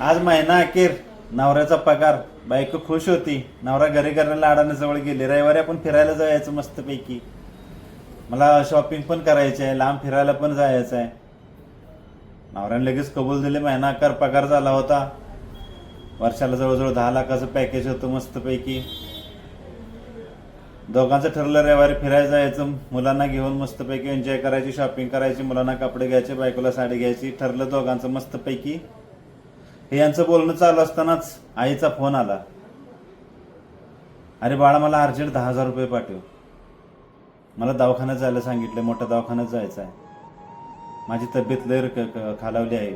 आज महिना अखेर. नवऱ्याचा पगार. बायको खुश होती. नवरा घरी घराला अडाण्याजवळ जवळ गेली. रविवारी आपण फिरायला जायचं मस्तपैकी. मला शॉपिंग पण करायची आहे. लांब फिरायला पण जायचं आहे. नवऱ्याने लगेच कबूल दिले. महिना अखेर पगार झाला होता. वर्षाला जवळजवळ दहा लाखाचं पॅकेज होतं मस्तपैकी. दोघांचं ठरलं रविवारी फिरायला जायचं. मुलांना घेऊन मस्तपैकी एन्जॉय करायची शॉपिंग करायची मुलांना कपडे घ्यायचे बायकोला साडी घ्यायची. ठरलं दोघांचं मस्तपैकी. हे यांचं बोलणं चालू असतानाच आईचा फोन आला. अरे बाळा मला अर्जंट दहा हजार रुपये पाठव. मला दवाखान्यात जायला सांगितलं मोठ्या दवाखान्यात जायचं आहे. माझी तब्येत लय क- खालावली आहे.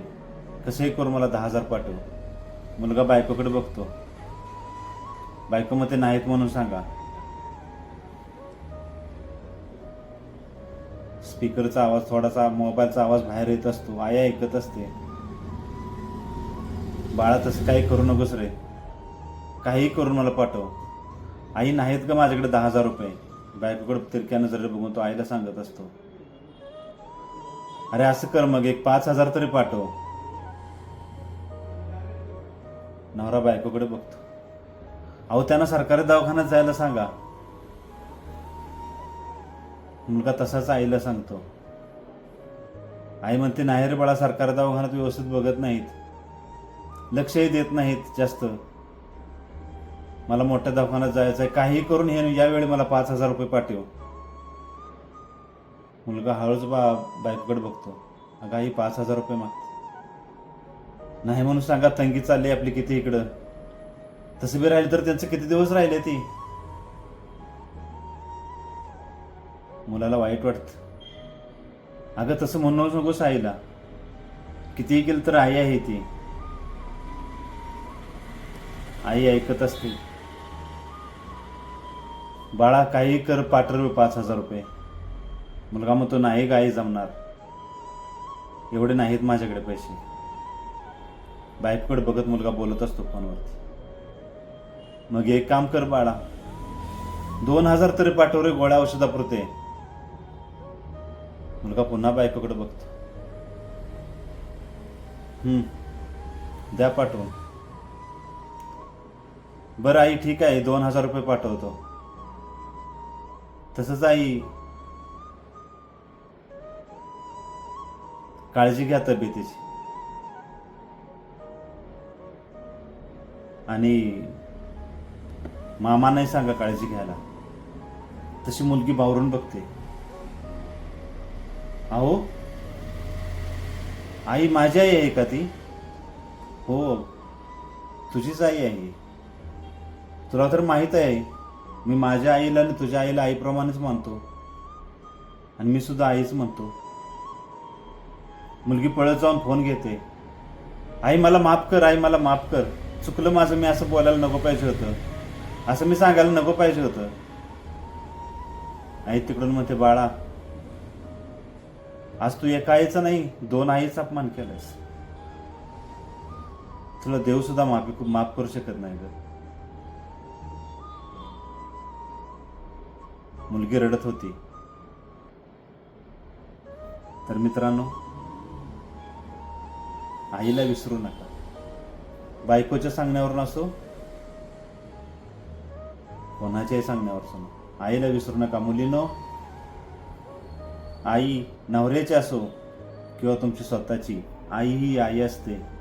कसंही करून मला दहा हजार पाठव. मुलगा बायकोकडे बघतो. बायको मग ते नाहीत म्हणून सांगा. स्पीकरचा आवाज थोडासा मोबाईलचा आवाज बाहेर येत असतो. आई ऐकत असते. बाळा तसं काही करू नकोस रे. काहीही करून मला पाठव. आई नाहीत का माझ्याकडे दहा हजार रुपये? बायकोकडे तिरक्या नजरेने बघून तो आईला सांगत असतो. अरे असं कर मग एक पाच हजार तरी पाठव. नवरा बायकोकडे बघतो. अहो त्यांना सरकारी दवाखान्यात जायला सांगा. मुलगा तसाच आईला सांगतो. आई म्हणते नाही रे बाळा सरकारी दवाखान्यात व्यवस्थित बघत नाहीत. लक्षही देत नाहीत जास्त. मला मोठ्या दवाखान्यात जायचं आहे काही करून हे यावेळी मला पाच हजार रुपये पाठव. मुलगा हळूच बा बायकोकडे बघतो. अगं आई पाच हजार रुपये मागते नाही म्हणून सांगा तंगी चालली आपली किती इकडं. तसं बी राहिले तर त्यांचं किती दिवस राहिले ती? मुलाला वाईट वाटत. अगं तसं म्हणूनच नकोस आईला कितीही केलं तर आई आहे ती. आई ऐकत असते. बाळा काही कर पाठव पाच हजार रुपये. मुलगा म्हणतो नाही गाई जमणार. एवढे नाहीत माझ्याकडे पैसे. बायकोकडे बघत मुलगा बोलत असतो फोनवरती. मग एक काम कर बाळा. दोन हजार तरी पाठवरे गोळ्या औषधापुरते. मुलगा पुन्हा बायकोकडे बघतो. हम्म द्या पाठवून. बरं आई ठीक आहे. दोन हजार रुपये पाठवतो. तसंच आई काळजी घ्या तब्येतीची. आणि मामा नाही सांगा काळजी घ्यायला. तशी मुलगी बावरून बघते. अहो आई माझी आई आहे का ती? हो तुझीच आई आहे. तुला तर माहीत आहे मी माझ्या आईला आणि तुझ्या आईला आईप्रमाणेच मानतो. आणि मी सुद्धा आईच म्हणतो. मुलगी पळत जाऊन फोन घेते. आई मला माफ कर आई मला माफ कर. चुकलं माझं मी असं बोलायला नको पाहिजे होतं. असं मी सांगायला नको पाहिजे होतं. आई तिकडून म्हणते बाळा आज तू एका आईचा नाही दोन आईचा अपमान केलास तुला देव सुद्धा माफी माफ करू शकत नाही ग. मुलगी रडत होती. तर मित्रांनो आईला विसरू नका. बायकोच्या सांगण्यावरून असो कोणाच्याही सांगण्यावर सुनो आईला विसरू नका. मुलीनो आई नवऱ्याची असो किंवा तुमची स्वतःची आई ही आई असते.